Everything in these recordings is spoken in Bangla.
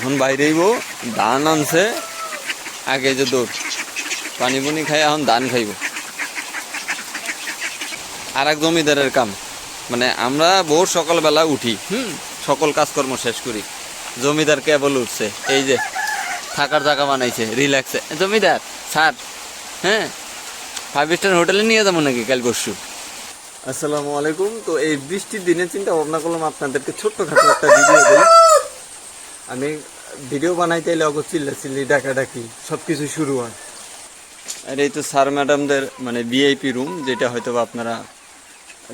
এখন বাইরেইব ধান আনছে। আগে যে দৌড় পানি পুনি খাই, এখন ধান খাইব। আর এক জমিদারের কাম মানে আমরা ভোর সকালবেলা উঠি, হুম? সকল কাজকর্ম শেষ করি। জমিদার কেবল উঠছে, এই যে থাকার জায়গা বানাইছে রিল্যাক্সে জমিদার স্যার হ্যাঁ? ফাইভ স্টার হোটেলে নিয়ে যাব নাকি কাল পরশু? আসসালামু আলাইকুম। তো এই বৃষ্টির দিনে চিন্তা ভাবনা করলাম আপনাদেরকে ছোট্টখাটো একটা ভিডিও দিই। আমি ভিডিও বানাইতে এলে অগো চিল্লা চিল্লি, ডাকাডাকি সব কিছু শুরু হয়। আর এই তো স্যার ম্যাডামদের মানে ভিআইপি রুম, যেটা হয়তো আপনারা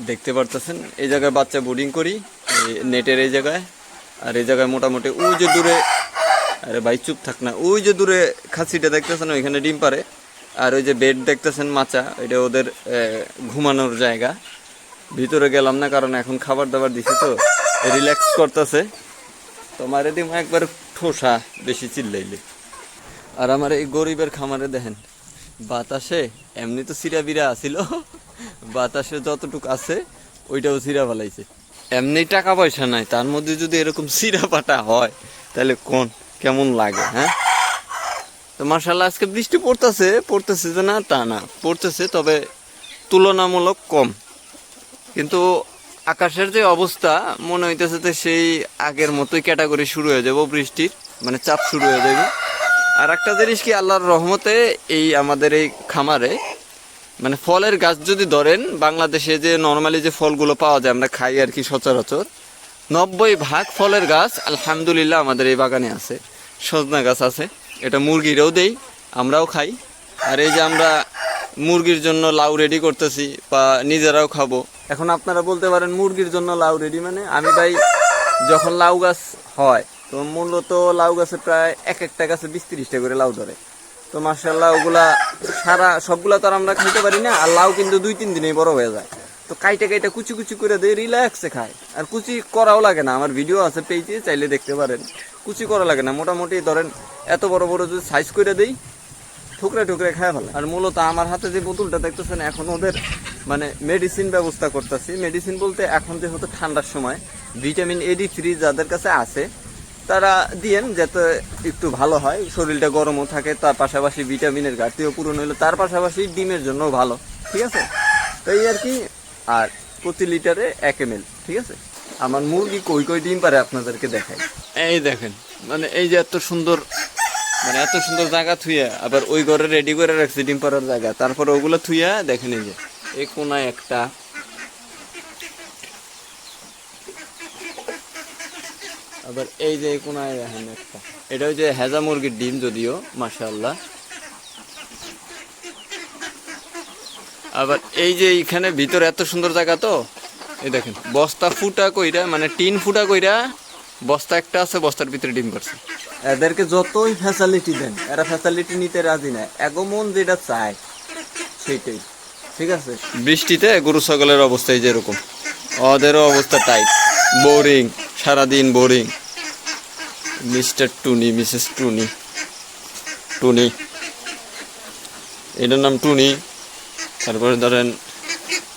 দেখতে পারতেছেন। এই জায়গায় বাচ্চা বোর্ডিং করি নেটের এই জায়গায়। আর এই জায়গায় মোটামুটি, ওই যে দূরে, আরে ভাই চুপ থাক না, ওই যে দূরে খাসিটা দেখতেছেন, ওইখানে ডিম পারে আর ওই যে বেড দেখতেছেন, মাচা, এটা ওদের ঘুমানোর জায়গা। ভিতরে গেলাম না, কারণ এখন খাবার দাবার দিছি তো, রিল্যাক্স করতেছে। তোমার এদিকে একবার ঠোসা বেশি চিল্লাইলে। আর আমার এই গরিবের খামারে দেখেন, বাতাসে এমনি তো সিরা বিরা আসিল বাতাসে যতটুক আছে ওইটাও সিরা ফেলাইছে। এমনি টাকা পয়সা নাই, তার মধ্যে যদি এরকম সিরা পাটা হয়, তাহলে কোন, কেমন লাগে হ্যাঁ? তো মার্শাল্লাহ আজকে বৃষ্টি পড়তেছে পড়তেছে যে না তা না, পড়তেছে তবে তুলনামূলক কম। কিন্তু আকাশের যে অবস্থা, মনে হইতেছে যে সেই আগের মতোই ক্যাটাগরি শুরু হয়ে যাব বৃষ্টির মানে চাপ শুরু হয়ে যাবে। আর একটা জিনিস কি, আল্লাহর রহমতে এই আমাদের এই খামারে মানে ফলের গাছ যদি ধরেন, বাংলাদেশে যে নর্মালি যে ফলগুলো পাওয়া যায়, আমরা খাই আর কি সচরাচর, নব্বই ভাগ ফলের গাছ, আলহামদুলিল্লাহ আমাদের এই বাগানে আছে। সজনা গাছ আছে, এটা মুরগিরও দেই, আমরাও খাই। আর এই যে আমরা মুরগির জন্য লাউ রেডি করতেছি বা নিজেরাও খাব। এখন আপনারা বলতে পারেন মুরগির জন্য লাউ রেডি মানে আমি ভাই যখন লাউ গাছ হয়, তো মূলত লাউ গাছে প্রায় এক একটা গাছে বিশ তিরিশটা করে লাউ ধরে। তো মার্শাল্লাহ ওগুলা সারা সবগুলা তো আর আমরা খাইতে পারি না, আর লাউ কিন্তু দুই তিন দিনেই বড় হয়ে যায়। তো কাইটা কাইটা কুচি কুচি করে দিয়ে রিল্যাক্সে খায়। আর কুচি করাও লাগে না, আমার ভিডিও আছে পেয়েছে চাইলে দেখতে পারেন। কুচি করা লাগে না, মোটামুটি ধরেন এত বড় বড় যদি সাইজ করে দেই ঠুকরে ঠুকরে খায় ভালো। আর মূলত আমার হাতে যে বোতলটা দেখতেছেন এখন ওদের মানে মেডিসিন ব্যবস্থা করতেছি। মেডিসিন বলতে এখন যেহেতু ঠান্ডার সময় ভিটামিন এডি থ্রি যাদের কাছে আছে তারা দিয়েন যাতে একটু ভালো হয় শরীরটা গরমও থাকে তার পাশাপাশি ভিটামিনের ঘাটতিও পূরণ হইল তার পাশাপাশি ডিমের জন্য ভালো ঠিক আছে? তো এই আর কি আর প্রতি লিটারে এক এম ঠিক আছে? আমার মুরগি কই কই ডিম পারে আপনাদেরকে দেখাই। এই দেখেন মানে এই যে এত সুন্দর মানে এত সুন্দর জায়গা থুইয়া, আবার ওই ঘরে রেডি করে রাখছি, ডিম পাড়ার জায়গা। তারপর ওগুলো থুইয়া দেখেন এই যে, এই কোনায় একটা। আবার এই যে এই কোনায় দেখেন একটা। এটা হচ্ছে হেজা মুরগির ডিম যদিও, মাশাআল্লাহ। আবার এই যে এইখানে ভিতরে এত সুন্দর জায়গা তো, এই দেখেন, বস্তা ফুটা কইরা মানে টিন ফুটা কইরা বস্তা একটা আছে, বস্তার ভিতরে ডিম করছে। এদেরকে যতই ফ্যাসিলিটি দেন, এরা ফ্যাসিলিটি নিতে রাজি না। এগমন যেটা চায়, সেটাই। ঠিক আছে? বৃষ্টিতে গরু ছাগলের অবস্থায় যেরকম। ওদেরও অবস্থা টাইট বোরিং সারাদিন boring mister Tuni, Mrs Tuni. Tuni. এটার নাম টুনি। তারপরে ধরেন,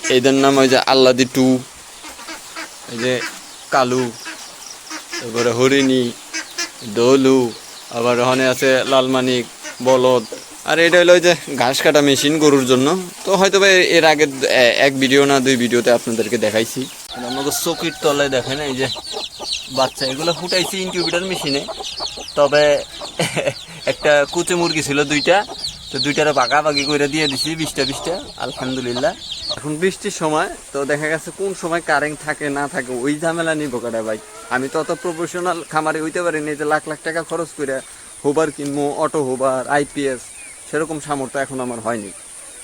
এদের নাম ওই যে আল্লাদি টু। এই যে কালু। তারপরে হরিণী। দলু, আবার ওখানে আছে লালমানিক বলদ। আর এটা হলো ওই যে ঘাস কাটা মেশিন গরুর জন্য। তো হয়তো এ- এর আগে এক ভিডিও না দুই ভিডিওতে আপনাদেরকে দেখাইছি। আর আমাকে চকির তলায় দেখেন, এই যে বাচ্চা, এগুলো ফুটাইছি ইনকিউবেটার মেশিনে। তবে একটা কুচে মুরগি ছিল দুইটা, তো দুইটারে বাগাবাগি করে দিয়ে দিছি, বিশটা বিশটা। আলহামদুলিল্লাহ। এখন বৃষ্টির সময়, তো দেখা গেছে কোন সময় কারেন্ট থাকে, না থাকে, ওই ঝামেলা নিব কাটা ভাই। আমি তো অত প্রফেশনাল খামারে হইতে পারিনি যে লাখ লাখ টাকা খরচ করে হোবার কিনবো অটো হোবার আইপিএস সেরকম সামর্থ্য এখন আমার হয়নি।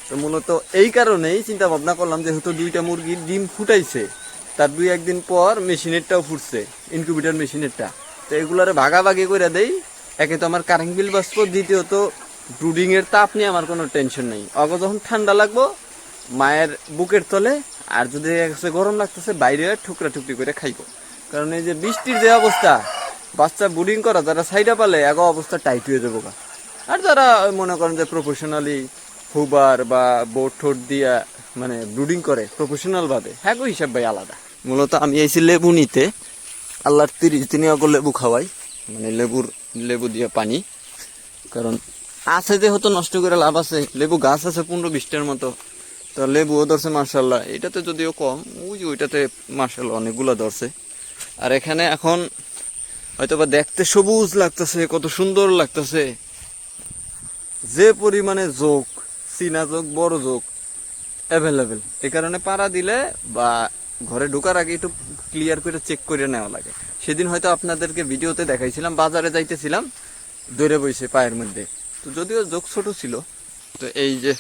তো মূলত এই কারণেই চিন্তা ভাবনা করলাম যেহেতু দুইটা মুরগির ডিম ফুটাইছে, তার দুই একদিন পর মেশিনেরটাও ফুটছে ইনকিউবেটার মেশিনেরটা। তো এগুলারে ভাগাভাগি করে দেই, একে তো আমার কারেন্ট বিল বাঁচবো, দ্বিতীয়ত ব্রুডিং এর তাপ নিয়ে আমার কোনো টেনশন নেই। অগ যখন ঠান্ডা লাগবো মায়ের বুকের তলে, আর যদি গরম লাগতেছে, বাইরে ঠুকরা টুকরি করে খাইবো। কারণ এই যে বৃষ্টির যে অবস্থা, বাচ্চা ব্রুডিং করা, যারা সাইডা পালে এক অবস্থা টাইট হয়ে যাব। আর যারা মনে করেন যে প্রফেশনালি হুবার বা বোট ঠোঁট দিয়া মানে ব্রুডিং করে প্রফেশনাল ভাবে হ্যাঁ হিসাব ভাই আলাদা। মূলত আমি এসেছি লেবু নিতে। আল্লাহর তিরিশ দিনে অগর লেবু খাওয়াই মানে লেবুর, লেবু দিয়ে পানি। কারণ আছে যেহেতু নষ্ট করে লাভ আছে, লেবু গাছ আছে পনেরো বিশটার মতো। তো লেবুও ধরছে মার্শাল্লাহ এটাতে যদিও কম, ওই ওইটাতে মার্শাল্লাহ অনেকগুলো ধরছে। আর এখানে এখন হয়তো বা দেখতে সবুজ লাগতেছে, কত সুন্দর লাগতেছে। যে পরিমাণে যোগ, চীনা যোগ, বড় যোগ অ্যাভেলেবেল এই কারণে পাড়া দিলে বা ঘরে ঢোকার আগে একটু ক্লিয়ার করে চেক করে নেওয়া লাগে। সেদিন হয়তো আপনাদেরকে ভিডিওতে দেখাইছিলাম, বাজারে যাইতেছিলাম, দৌড়ে বইছে পায়ের মধ্যে। তো যদিও যোগ ছোট ছিল, তো এই যে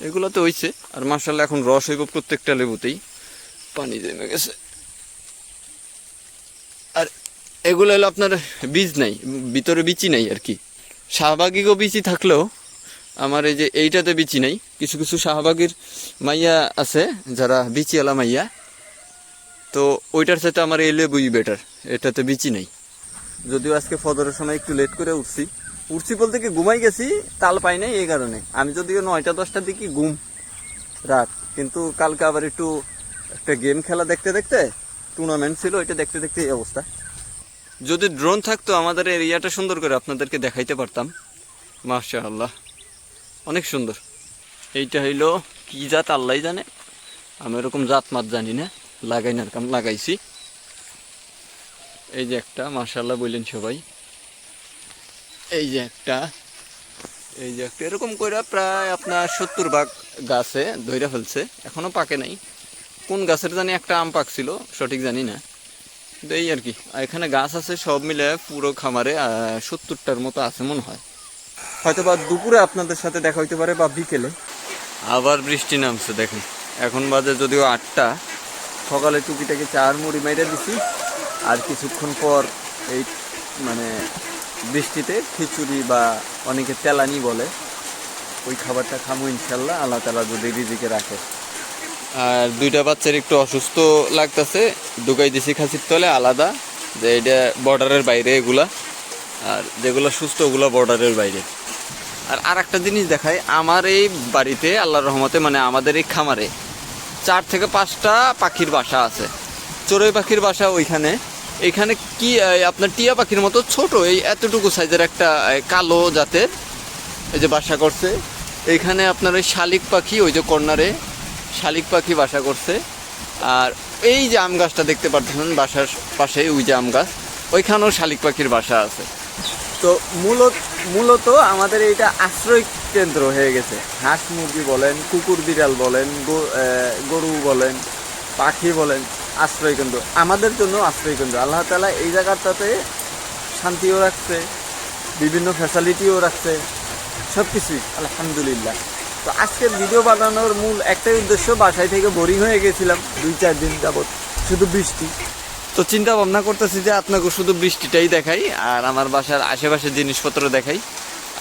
এগুলো তো হইছে, আর মার্শাল্লাহ এখন রস হইব প্রত্যেকটা লেবুতেই। পানি জমে গেছে। আর এগুলো হলো আপনার বীজ নাই, ভিতরে বিচি নাই আর কি। শাহবাগিও বিচি থাকলেও আমার এই যে এইটাতে বিচি নাই। কিছু কিছু শাহবাগের মাইয়া আছে, যারা বিচিওয়ালা মাইয়া। তো ওইটার সাথে আমার এই লেবুই বেটার এটাতে বিচি নাই। যদিও আজকে ফদরের সময় একটু লেট করে উঠছি। উঠছি বলতে কি ঘুমাই গেছি, তাল পাই নাই এই কারণে। আমি যদিও নয়টা, দশটার দিকে ঘুম, রাত। কিন্তু কালকে আবার একটু একটা গেম খেলা দেখতে দেখতে টুর্নামেন্ট ছিল, ওইটা দেখতে দেখতে এই অবস্থা। যদি ড্রোন থাকতো, আমাদের এরিয়াটা সুন্দর করে আপনাদেরকে দেখাইতে পারতাম। মাশা আল্লাহ অনেক সুন্দর। এইটা হইল কি জাত আল্লাহ জানে। আমি এরকম জাত মাত জানি না। লাগাই না, লাগাইছি। এই যে একটা মাশাল্লাহ বললেন সবাই। এই যে একটা, এই যে একটা, এরকম করে প্রায় আপনার সত্তর ভাগ গাছে ধইরা ফেলছে, এখনও পাকে নাই। কোন গাছের জানি একটা আম পাকছিল, সঠিক জানি না। কিন্তু এই আর কি এখানে গাছ আছে, সব মিলে পুরো খামারে সত্তরটার মতো আছে মনে হয়। হয়তো বা দুপুরে আপনাদের সাথে দেখা হইতে পারে বা বিকেলে। আবার বৃষ্টি নামছে, দেখেন। এখন বাজে যদিও আটটা, সকালে টুকিটাকে চার মুড়ি মেরে দিছি, আর কিছুক্ষণ পর এই মানে বৃষ্টিতে খিচুড়ি বা অনেকে তেলানি বলে, ওই খাবারটা খামো ইনশাল্লাহ আল্লাহ তালা যদি রিজিকে রাখে। আর দুইটা বাচ্চার একটু অসুস্থ লাগতেছে, ঢুকাই দিছি খাসির তলে, আলাদা, যে এটা বর্ডারের বাইরে এগুলা, আর যেগুলো সুস্থ ওগুলো বর্ডারের বাইরে। আর আর একটা জিনিস দেখায় আমার এই বাড়িতে, আল্লাহর রহমতে মানে আমাদের এই খামারে, চার থেকে পাঁচটা পাখির বাসা আছে। চড়ুই পাখির বাসা ওইখানে এখানে কি আপনার টিয়া পাখির মতো ছোট, এই এতটুকু সাইজের একটা কালো জাতের এই যে বাসা করছে। এইখানে আপনার ওই শালিক পাখি, ওই যে কর্নারে শালিক পাখি বাসা করছে। আর এই যে আম গাছটা দেখতে পাচ্ছেন বাসার পাশে ওই যে আম গাছ, ওইখানেও শালিক পাখির বাসা আছে। তো মূলত মূলত আমাদের এইটা আশ্রয় কেন্দ্র হয়ে গেছে। হাঁস মুরগি বলেন, কুকুর বিড়াল বলেন গরু বলেন, পাখি বলেন। আশ্রয় কেন্দ্র। আমাদের জন্য আশ্রয় কেন্দ্র। আল্লাহ তালা এই জায়গাটাতে শান্তিও রাখছে, বিভিন্ন ফ্যাসিলিটিও রাখছে সব কিছুই আলহামদুলিল্লাহ। তো আজকের ভিডিও বানানোর মূল একটাই উদ্দেশ্য, বাসায় থেকে বোরিং হয়ে গেছিলাম দুই চার দিন যাবৎ, শুধু বৃষ্টি। তো চিন্তা ভাবনা করতেছি যে আপনাকে শুধু বৃষ্টিটাই দেখাই, আর আমার বাসার আশেপাশের জিনিসপত্র দেখাই।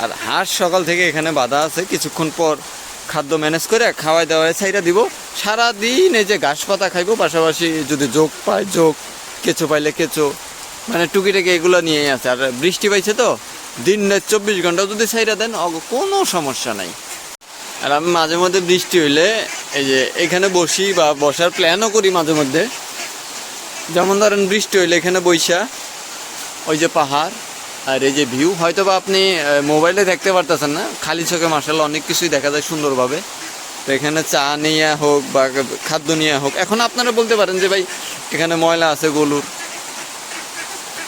আর হাঁস সকাল থেকে এখানে বাধা আছে, কিছুক্ষণ পর খাদ্য ম্যানেজ করে খাওয়াই দাওয়াই ছাইরা দিব। সারাদিন এই যে ঘাস পাতা খাইবো, পাশাপাশি যদি যোগ পায়, যোগ, কেঁচো পাইলে কেঁচো মানে টুকিটাকি এগুলো নিয়েই আছে। আর বৃষ্টি পাইছে তো, দিন রাত চব্বিশ ঘণ্টা যদি ছাইরা দেন কোনো সমস্যা নাই। আর আমি মাঝে মধ্যে বৃষ্টি হইলে এই যে এখানে বসি বা বসার প্ল্যানও করি মাঝে মধ্যে। যেমন ধরেন বৃষ্টি হইলে এখানে বৈশা ওই যে পাহাড়, আর এই যে ভিউ হয়তো বা আপনি মোবাইলে দেখতে পারতেছেন না, খালি চোখে মার্শাল অনেক কিছুই দেখা যায় সুন্দরভাবে। তো এখানে চা নিয়ে হোক বা খাদ্য নিয়ে হোক, এখন আপনারা বলতে পারেন যে ভাই এখানে ময়লা আছে গরুর।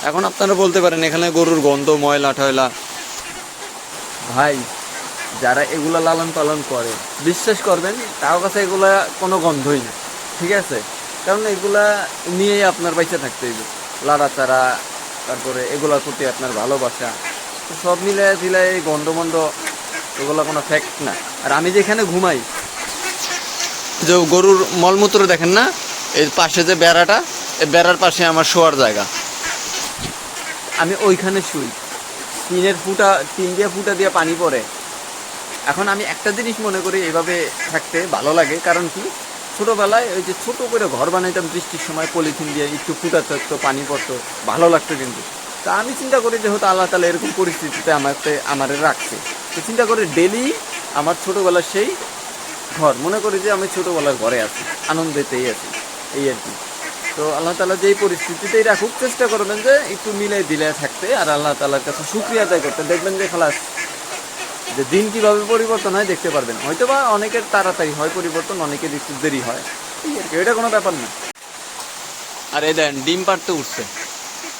এখন আপনারা বলতে পারেন এখানে গরুর গন্ধ, ময়লা টয়লা। ভাই, যারা এগুলা লালন পালন করে, বিশ্বাস করবেন তার কাছে এগুলা কোনো গন্ধই না, ঠিক আছে? কারণ এগুলা নিয়েই আপনার বাইচে থাকতে হইবে। লাড়াচাড়া, তারপরে এগুলার প্রতি আপনার ভালোবাসা সব মিলে দিলে এই গন্ধ মন্দ এগুলো কোনো ফ্যাক্ট না। আর আমি যেখানে ঘুমাই যে গরুর মলমূত্র দেখেন না, এই পাশে যে বেড়াটা, এই বেড়ার পাশে আমার শোয়ার জায়গা। আমি ওইখানে শুই। টিনের ফুটা, টিন দিয়ে ফুটা দিয়ে পানি পড়ে। এখন আমি একটা জিনিস মনে করি এভাবে থাকতে ভালো লাগে। কারণ কি? ছোটোবেলায় ওই যে ছোট করে ঘর বানাইতাম, বৃষ্টির সময় পলিথিন দিয়ে একটু ফুটা থাকতো, পানি পড়তো, ভালো লাগতো কিন্তু। তা আমি চিন্তা করি যে হয়তো আল্লাহ তালা এরকম পরিস্থিতিতে আমাকে, আমার রাখছে। তো চিন্তা করি ডেলি আমার ছোটোবেলার সেই ঘর। মনে করি যে আমি ছোটোবেলার ঘরে আছি আনন্দেতেই আছি এই আর কি। তো আল্লাহ তালা যেই পরিস্থিতিতেই রাখুক চেষ্টা করবেন যে একটু মিলে দিলে থাকতে আর আল্লাহ তালার কাছে সুক্রিয়া আদায় করতে। দেখবেন যে খালাস যে দিন কীভাবে পরিবর্তন হয় দেখতে পারবেন। হয়তো বা অনেকের তাড়াতাড়ি হয় পরিবর্তন অনেকের একটু দেরি হয়। এই আর কি, এটা কোনো ব্যাপার না। আর এই দেন ডিম পাড়তে উঠছে।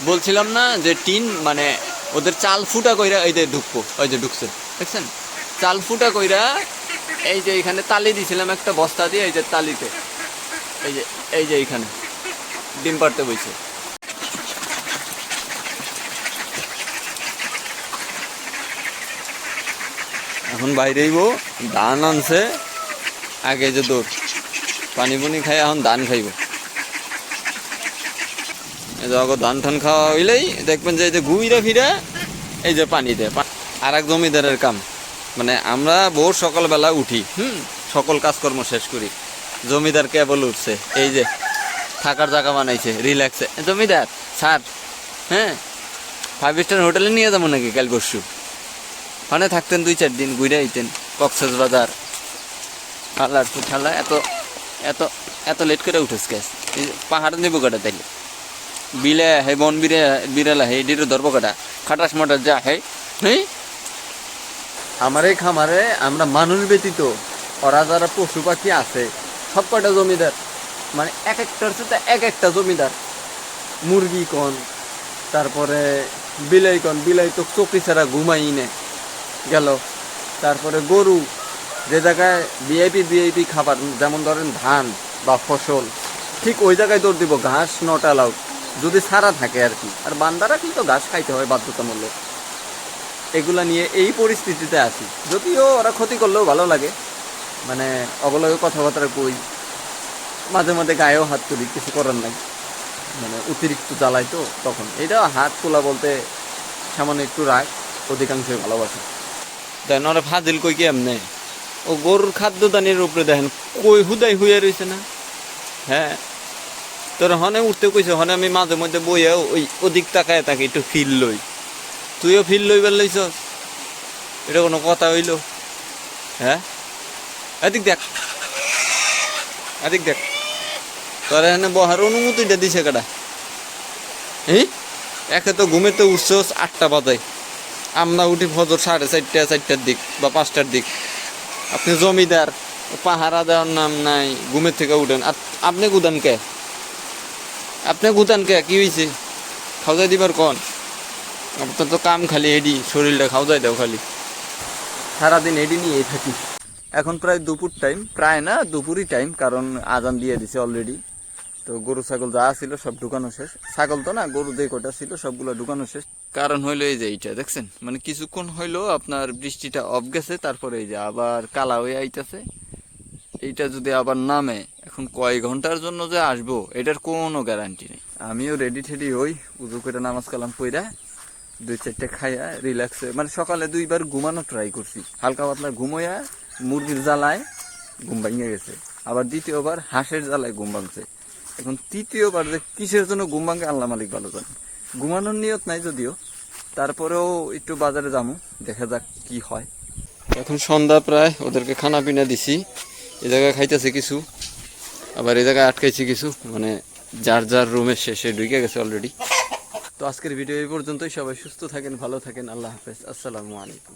বলছিলাম না যে টিন মানে ওদের চাল ফুটা কইরা এই যে ঢুকবো ওই যে ঢুকছে। দেখছেন? চাল ফুটা কইরা এই যে এইখানে তালি দিছিলাম একটা বস্তা দিয়ে, এই যে তালিতে। এই যে এই যে এইখানে ডিম পাড়তে বইছে। এখন বাইরেইব ধান আনছে। আগে যে দৌড় পানি পুনি খাই, এখন ধান খাইব। ধান টান খাওয়া হইলেই দেখবেন যে এই যে ঘুইরা ফিরা, এই যে পানি দেয়। আর এক জমিদারের কাম। মানে আমরা ভোর সকালবেলা উঠি। হুম। সকল কাজকর্ম শেষ করি। জমিদার কেবল উঠছে। এই যে থাকার জায়গা বানাইছে রিল্যাক্সে জমিদার স্যার হ্যাঁ? ফাইভ স্টার হোটেলে নিয়ে যাব নাকি কাল পরশু? ওখানে থাকতেন দুই চার দিন ঘুরে আইতেন। কক্সেস বাজার। আল্লাহর ঠাল্লা এত এত এত লেট করে উঠেস গ্যাস পাহাড় নেব কাটা তাইলে? বিলে হে বন বিরে বিড়ালা হে ডিরো ধরবো কাটা খাটাস মাটাস যা হে হ্যাঁ আমার এই খামারে আমরা মানুষ ব্যতীত, ওরা যারা পশু পাখি আছে, সব কটা জমিদার? মানে এক একটার সাথে এক একটা জমিদার। মুরগি কন, তারপরে বিলাই কন, বিলাই তো চকি ছাড়া ঘুমাই নে। গেল। তারপরে গরু, যে জায়গায় ভিআইপি ভিআইপি খাবার, যেমন ধরেন ধান বা ফসল, ঠিক ওই জায়গায় দৌড় দিব, ঘাস নটা অ্যালাউড যদি সারা থাকে আর কি। আর বান্দারা কিন্তু ঘাস খাইতে হয় বাধ্যতামূলক। এগুলা নিয়ে এই পরিস্থিতিতে আছি। যদিও ওরা ক্ষতি করলেও ভালো লাগে। মানে অবলগে কথাবার্তা কই, মাঝে মাঝে গায়েও হাত তুলি, কিছু করার নাই। মানে অতিরিক্ত জ্বালাই তো তখন। এটা হাত তোলা বলতে সামান্য একটু রাগ, অধিকাংশই ভালোবাসে। দেন ওরা ফাজিল কই কি এমনি ও গরুর খাদ্য দানির উপরে দেখেন, কই হুদাই হইয়া রয়েছে না? হ্যাঁ? তোর হনে উঠতে কইছে, হনে আমি মাঝে মধ্যে বইয়া ওই ওদিক তাকায় তাকে একটু ফিল লই। তুইও ফিল লইবার লইছস এটা কোনো কথা হইল? হ্যাঁ? এদিক দেখ। এদিক দেখ। তোর এখানে বহার অনুমতিটা দিছে কাটা হ্যাঁ একে তো ঘুমেতে উঠছস আটটা বাজায় আমরা উঠি ফজর সাড়ে চারটা, চারটার দিক বা পাঁচটার দিক। আপনি জমিদার, পাহারা দেওয়ার নাম নাই, ঘুমের থেকে উঠেন। আপনি গুদান কে আপনি গুদান কে কি হয়েছে খাওয়া দিবার কন? আপনার তো কাম খালি এডি শরীরটা খাওয়া দাও খালি। সারাদিন এডি নিয়েই থাকি। এখন প্রায় দুপুর টাইম প্রায় না, দুপুরই টাইম কারণ আজান দিয়ে দিছে অলরেডি তো গরু, ছাগল যা ছিল সব ঢুকানো শেষ। ছাগল তো না, গরু যে কটা ছিল সবগুলো ঢুকানো শেষ। কারণ হইল এই যে এইটা, দেখছেন? মানে কিছুক্ষণ হইল আপনার বৃষ্টিটা অফ গেছে, তারপরে এই যে আবার কালা হয়ে আইতাছে। এইটা যদি আবার নামে, এখন কয় ঘণ্টার জন্য যে আসব, এটার কোনো গ্যারান্টি নেই। আমিও রেডি ঠেডি হই, উজু করে নামাজ কালাম পইরা দুই চারটে খাইয়া রিল্যাক্সে মানে সকালে দুইবার ঘুমানো ট্রাই করছি। হালকা পাতলা ঘুমোয়া মুরগির জ্বালায় ঘুম ভাঙিয়ে গেছে। আবার দ্বিতীয়বার হাঁসের জ্বালায় ঘুম ভাঙছে। এখন তৃতীয়বার যে কিসের জন্য ঘুম ভাঙে আল্লাহ মালিক ভালো জানে। ঘুমানোর নিয়ত নাই যদিও। তারপরেও একটু বাজারে যাব দেখা যাক কি হয়। এখন সন্ধ্যা প্রায়, ওদেরকে খানা পিনা দিছি। এ জায়গায় খাইতেছে কিছু, আবার এ জায়গায় আটকাইছি কিছু। মানে যার যার রুমের শেষে ঢুকে গেছে অলরেডি তো আজকের ভিডিও এই পর্যন্তই। সবাই সুস্থ থাকেন ভালো থাকেন। আল্লাহ হাফেজ। আসসালামু আলাইকুম।